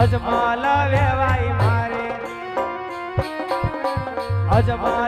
અજમાલ વેવાય મારે. અજમાલ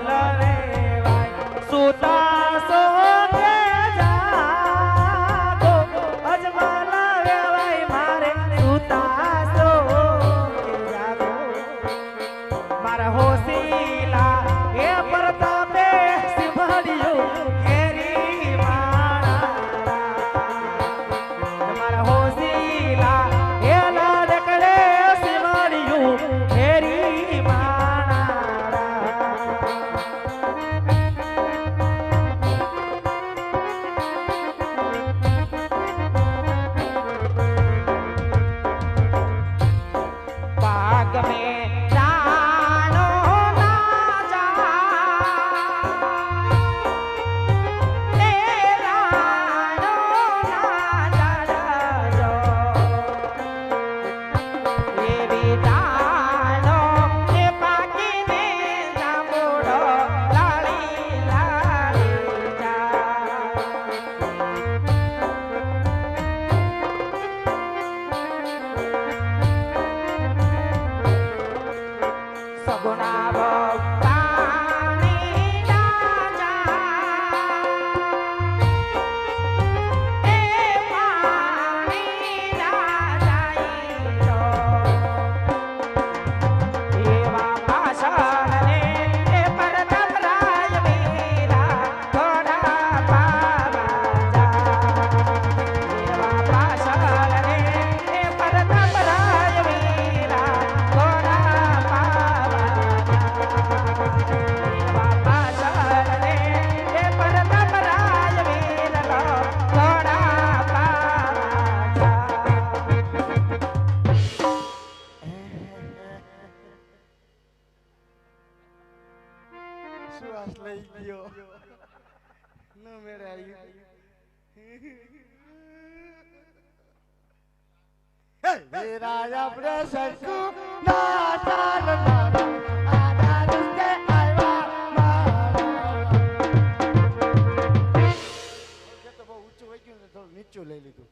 નીચું લઈ લીધું.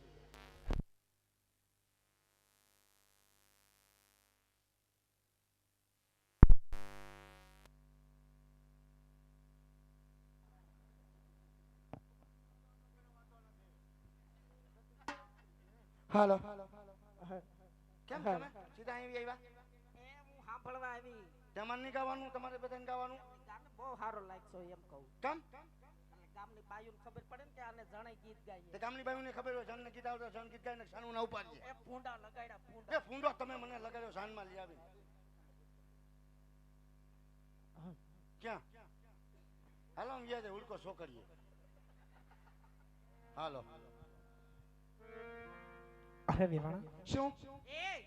હાલો. કેમ તમે? સીધા અહીં આવ્યા? એ હું સાંભળવા આવી. તમને ગાવાનું તમારે બધાને ગાવાનું? બહુ સારો લાગશો એમ કહું. કેમ? ગામની બાયુને ખબર પડે ને કે આને જણાય ગીત તે ગાઈએ ગામની બાયુને ખબર હોય જનને ગીત આવતો જન ગીત ગાઈને સાનું ના ઉપાડીએ. એ ફૂંડા લગાડ્યા એ ફૂંડો તમે મને લગાડ્યો સાનમાં લઈ આવી. ક્યાં? હાલો હું યાદ ઉડકો છોકરીએ હાલો. અરે વિવાણા શું? એ!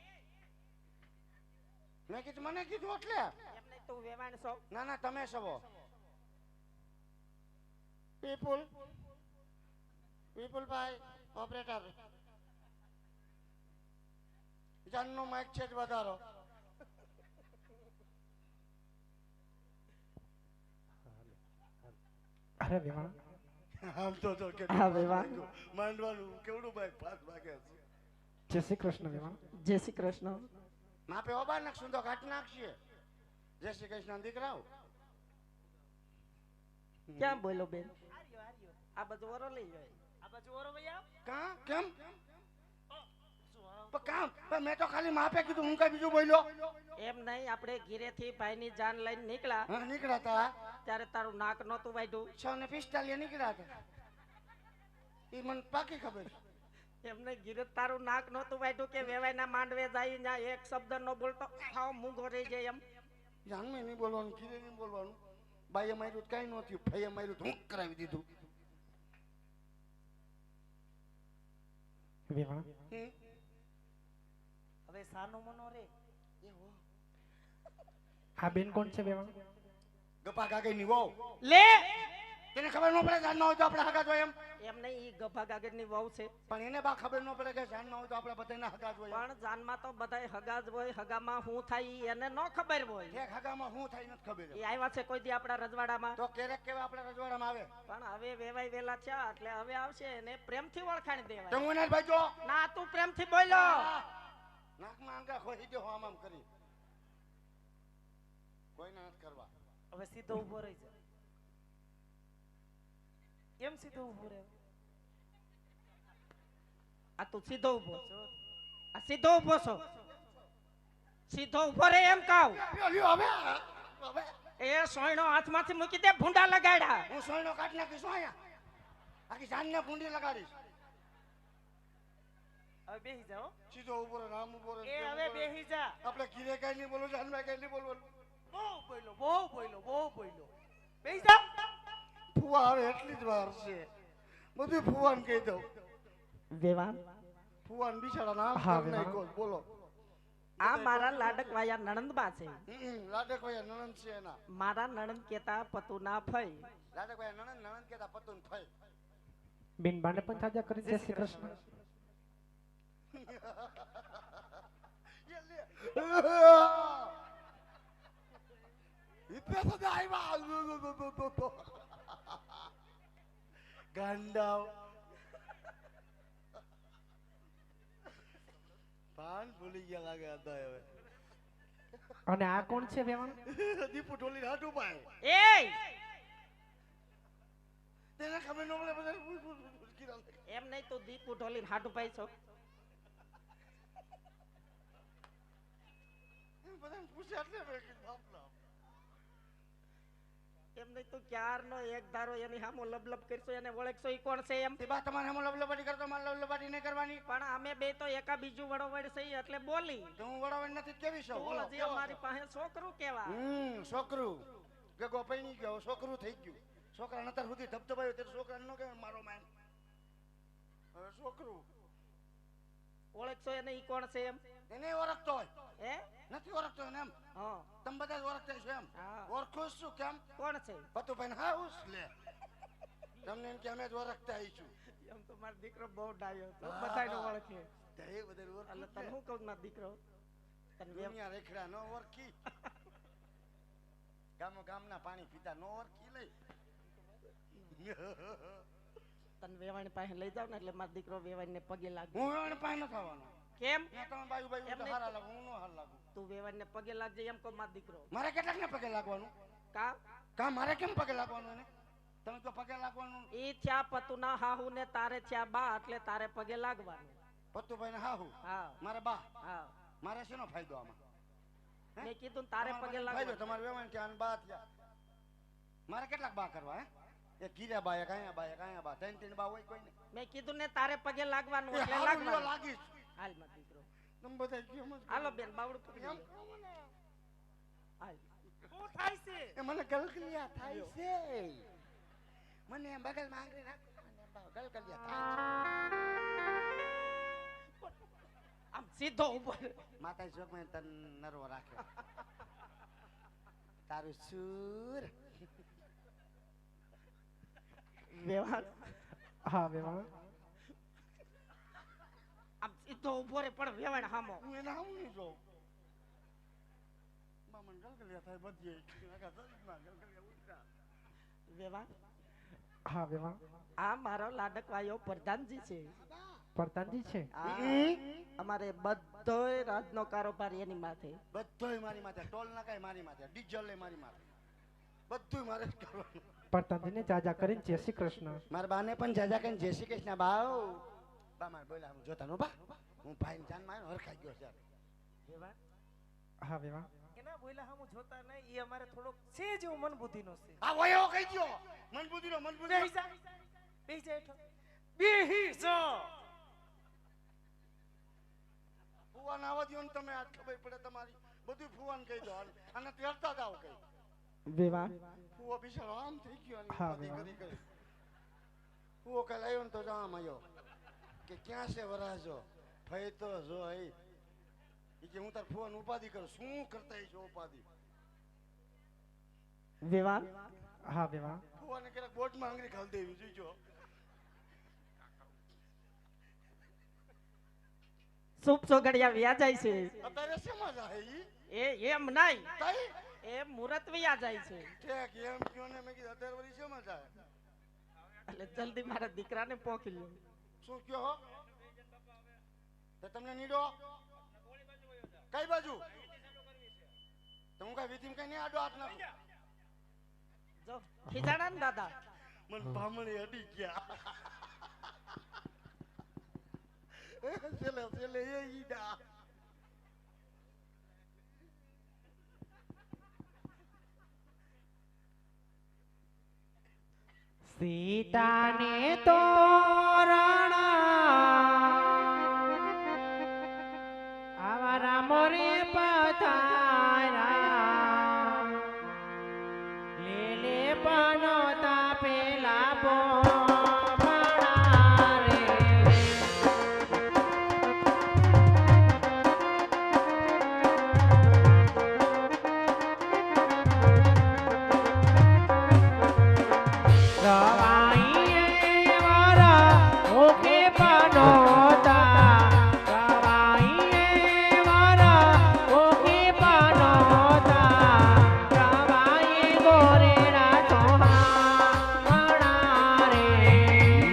મેં કીધું મને કીધું એટલે. એમને તું વેવાણ છો. ના ના તમે સવો પીપુલ પીપુલ ભાઈ ઓપરેટર જાનનો માઇક છે જ વધારો. અરે વિમાન. આમ તો તો કે હા, વિમાન. માંડવાનું કેવડું બાઈક પાંચ વાગે છે. જય શ્રી કૃષ્ણ વિમાન. જય શ્રી કૃષ્ણ. માપે ઓબા નાખશું તો ઘાટ નાખશે જય શ્રી કૃષ્ણ દીકરાઓ. ક્યાં બોલો બેન? આ બધું વરો લઈ જાય આ બધું વરો ભૈયા કા? કેમ? કામ. મેં તો ખાલી માપે કીધું હું કઈ બીજું બોલ્યો? એમ નહીં આપણે ઘીરેથી ભાઈની જાન લઈને નીકળ્યા. નીકળ્યા હતા ત્યારે તારું નાક નહોતું વાઢ્યું છ ને પિસ્તાલીસ નીકળ્યા હતા એ મને પાકી ખબર. એમને તારું નાક નહોતું વાઢ્યું કે વેવાઈના માંડવે જાય ત્યાં એક શબ્દ ન બોલતો હાવ મૂંગો રહી જાય એમ. જાનમે નહીં બોલવાનું ગીરે નહીં બોલવાનું. બાઈએ માર્યું કઈ ન થયું. ભાઈએ માર્યું હું કરાવી દીધું. હવે સાનો મનો રે. આ બેન કોણ છે બેવા ગપા કાગળની વહુ. લે! તેને ખબર ન પડે જાન હોય તો આપણે હગા જોઈએ એમ? એમ નહીં ઈ ગભા ગાગરની વહુ છે. પણ એને બા ખબર ન પડે કે જાન હોય તો આપણે બધાને હગા જોઈએ પણ જાનમાં તો બધાય હગા જ હોય હગામાં હું થાય એને ન ખબર હોય. એક હગામાં હું થાય નથી ખબર એ આવ્યા છે કોઈ દી આપણા રજવાડામાં. તો ક્યારેક કેવા આપણે રજવાડામાં આવે? પણ હવે વેવાય વેલા છે એટલે હવે આવશે એને પ્રેમથી ઓળખાણ તો દેવાય હું એને ભાઈ જો. ના તું પ્રેમથી બોલ્યો નાકમાં આંગા ખોઈ દો આમ આમ કરી. કોઈને નથી કરવા. હવે સીધો ઊભો રહી જા. કેમ સીધો ઊભો રહે આ તું સીધો ઊભો છો આ સીધો ઊભો છો સીધો ઊભો રહે એમ કહું હવે હવે એ સોયણો હાથમાંથી મૂકી દે ભૂંડા લગાડ્યા. હું સોયણો કાઢી નાખીશ અહીંયા. આખી જાનને ભૂંડી લગાડીશ. હવે બેહી જાઓ સીધો ઊભો રહે રામ ઊભો રહે એ હવે બેહી જા. આપણે કીરે કઈ નહીં બોલવું જાનમાં કઈ નહીં બોલવાનું. બહુ બોલ્યો બહુ બોલ્યો બહુ બોલ્યો. બેહી જા. ફુવા આવે એટલી જ વાર છે. બધું ફુવાન કહી દઉં. વેવાન ફુવાન બિચારા ના. નાખ્યો બોલો. આ મારા લાડક વાયા નણંદબા છે. લાડકભાઈ નણંદ છે એના. મારા નણંદ કેતા પતુના ફઈ. લાડકભાઈ નણંદ નણંદ કેતા પતુન ફઈ. બેન બાને પણ સાજા કરી જય શ્રી કૃષ્ણ. ઇતને તો આવ્યા ગાંડાવ પાન ભૂલી ગયા લાગે હતા હવે અને આ કોણ છે વેવાણ દીપુ ઢોલી હાટું પાય એ તેને ખબર ન પડે બધા ભૂલ ભૂલ ભૂલ ભૂલ કીધા લાગે. એમ નહીં તું દીપ ઉઠોલી હાટુ પાઈ છો એમ બધાને પૂછે એટલે મેં કીધું બાપલા. એમ નહીં તું ક્યારનો એક ધારો એની હામો લબલબ કરશો એને ઓળખશો એ કોણ છે એમ? બા તમારે હામો લબલબાટી કરતો મારે લબલબાટી નહીં કરવાની. પણ અમે બે તો એકા બીજું વડોવડ છે એટલે બોલી. તો હું વડાવડ નથી કેવી છો? તું બોલો. જે મારી પાસે છોકરું કેવા? હમ છોકરું. ગગો પૈણી ગયો છોકરું થઈ ગયું. છોકરા નતર સુધી ધબધબાયો ત્યારે છોકરા નો કે મારો માન. હવે છોકરું. ઓળખશો એને ઈ કોણ છે એમ? એને ઓળખતો હોય. હે? નથી ઓળખતો એમ. હા. તમે બધા જ ઓળખતા છો એમ. હા. ઓળખો છું કેમ? કોણ છે? પતુભાઈ હા ઉસ લે. તમને એમ કે અમે જ ઓળખતા આવીશું એમ તો મારો દીકરો બહુ ડાયો હતો. હા. બધાયને ઓળખે તે બધા એટલે ઓળખે તને હું કહું મારો દીકરો? તને દુનિયા રેખડા નો ઓળખી. ગામો ગામના પાણી પીતા નો ઓળખી લઈ તને વેવાણી પાસે લઈ જાવ ને એટલે મારો દીકરો વેવાઈને પગે લાગે હું એને પાસે ન થવાનો કેમ? તમે બાયુ બાયુ તો હારા લાગો હું નો હાર લાગુ. તું વેવાઈને પગે લાગજે એમ કો મારો દીકરો. મારે કેટલાક ને પગે લાગવાનું? કા? કા મારે કેમ પગે લાગવાનું એને? તમે તો પગે લાગવાનું ઈ થયા પતુના હાહુ ને તારે થયા બા એટલે તારે પગે લાગવાનું. પતુભાઈ ને હાહુ? હા. મારે બા? હા. મારે શેનો ફાયદો આમાં? મેં કીધું તારે પગે લાગવાનું. તમારે વેવાણ ત્યાં અને બા ત્યાં મારે કેટલાક બા કરવા હે? એક ગીરા બાય કાયા બાય કાયા બા ત્રણ ત્રણ બા હોય કોઈ ને મેં કીધું ને તારે પગે લાગવાનું એ એટલે લાગવાનું. લાગીશ. હાલમાં દીકરો. તમે બધા ગયો મત હાલો બેન બાવડું પકડી એમ? કહો મને. હાલ. શું થાય છે? એ મને ગલગલિયા થાય છે. મને એમ બગલમાં આંગળી રાખો મને ગલગલિયા થાય આમ સીધો ઉપર માતા માતા જોગમાં તન નરવો રાખે તારું સુર વ્યવહાર. હા વેવાણ આમ સીધો ઊભો રે પણ વેવાણ હામો. હું એને આવું નહીં જોઉં. મામન ગલગલિયા થાય બધી ઉતરા. વેવાણ? હા વેવાણ. આ મારો લાડકવાયો પ્રધાનજી છે. પ્રધાનજી છે? આ અમારે બધોય રાજનો કારોબાર એની માથે. બધોય મારી માથે. ટોલ નાખાય મારી માથે. ડીઝલ મારી માથે. બધુંય મારે જ કરવાનું પ્રધાનજીને જાજા કરીને જય શ્રી કૃષ્ણ. મારા બાને પણ જાજા કરીને જય શ્રી કૃષ્ણ બાવ બા મારે બોલા હું જોતા નો બા. હું ભાઈને જાનમાં આવ્યો ને હરખાઈ ગયો છે. વેવાણ હા વેવા. કેના બોલા હું જોતા નહીં એ અમારે થોડોક છે જેવો મન બુદ્ધિનો છે. આ વયો કહી ગયો મન બુદ્ધિનો મન બુદ્ધિનો બેહી જા. બેહી જા એઠો બેહી જા. ફુવાને આવવા દ્યો ને તમે આજ ખબર પડે તમારી. બધું ફુવાન કહી દો અને- તેરતા જાવ કઈ વેવા ફુવો બિચારો આમ થઈ ગયો હા, કરી કરી. ફુવો કાલ આવ્યો ને તો આમ આવ્યો કે ક્યાં છે વરાજો? ફઈ તો જો એ કે હું તાર ફોન ઉપાધિ કરું. શું કરતા છો ઉપાધિ? વેવા હા વેવા ફુવાને ક્યારેક બોટમાં આંગળી ખાલી દેવી જોઈજો. સુપ સોગડિયા વ્યા જાય છે. અત્યારે શેમાં જાય એ એમ નહીં. કઈ એ મુરત વ્યા જાય છે. ઠેક એમ કયો ને મેં કીધું અત્યારે વળી શેમાં જાય? એટલે જલ્દી મારા દીકરાને પોખી લ્યો શું કયો હો? તો તમને નીડો. કઈ બાજુ? તો હું કઈ વિધિમ કઈ નહીં આડો હાથ નાખું? જો ખીજાણા ને દાદા. મન ભામણી અડી ગયા. છેલ્લે છેલ્લે એ ઈડા. સીતાને તોરણ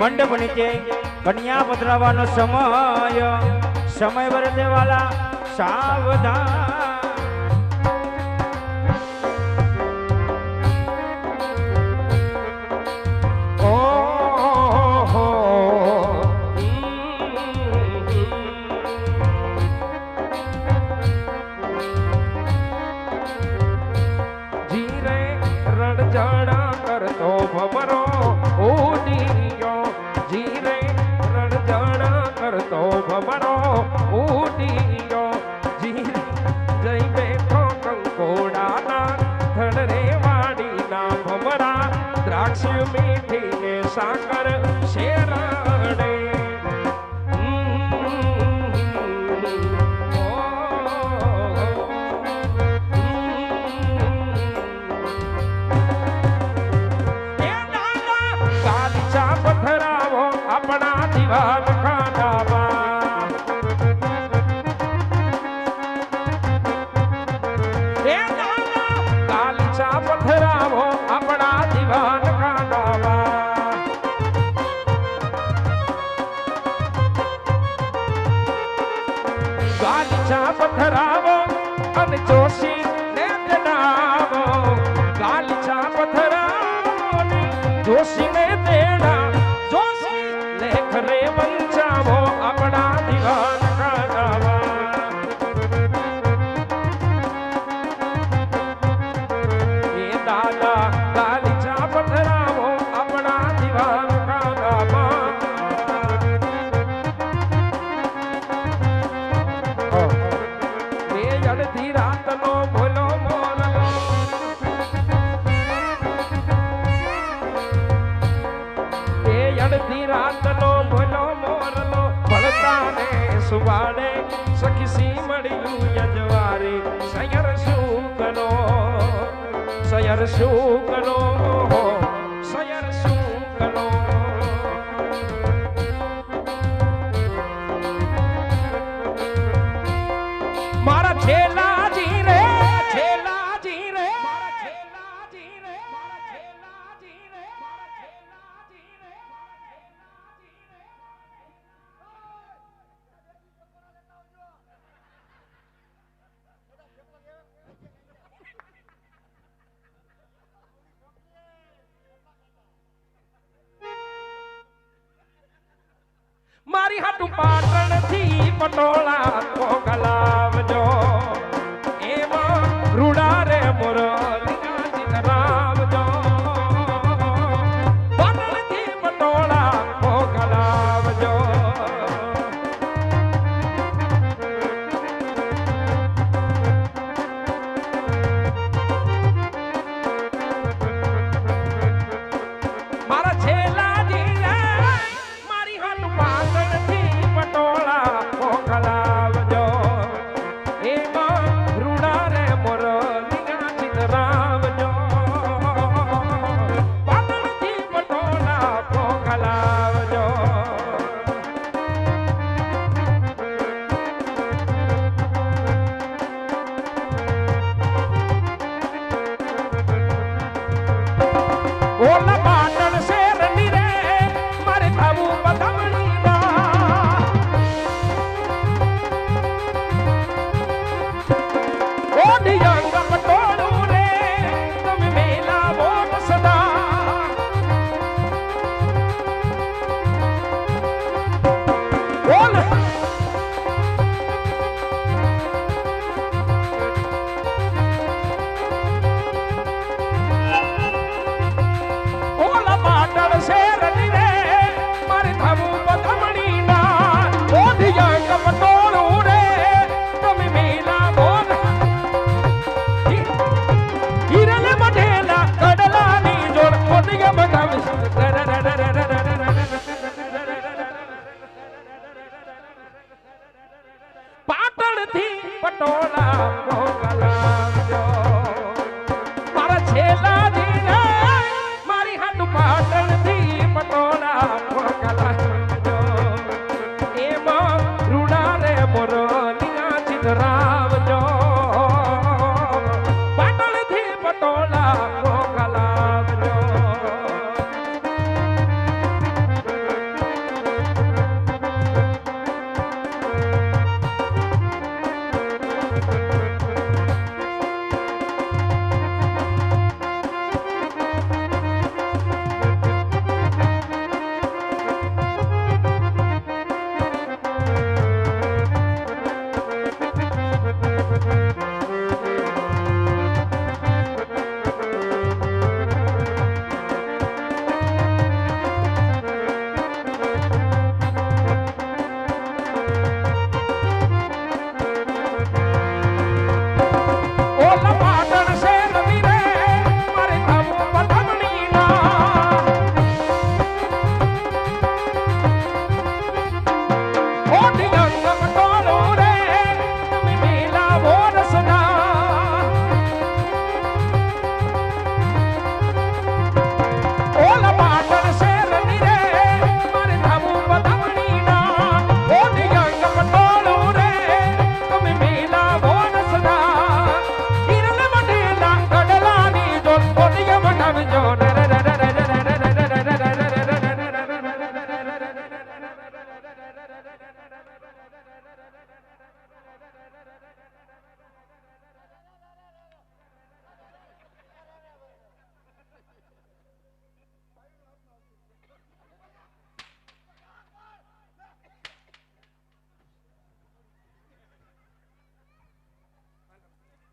મંડપ નીચે કન્યા પધરાવાનો સમય. સમય વરદેવાલા સાવધાન. sock? મારા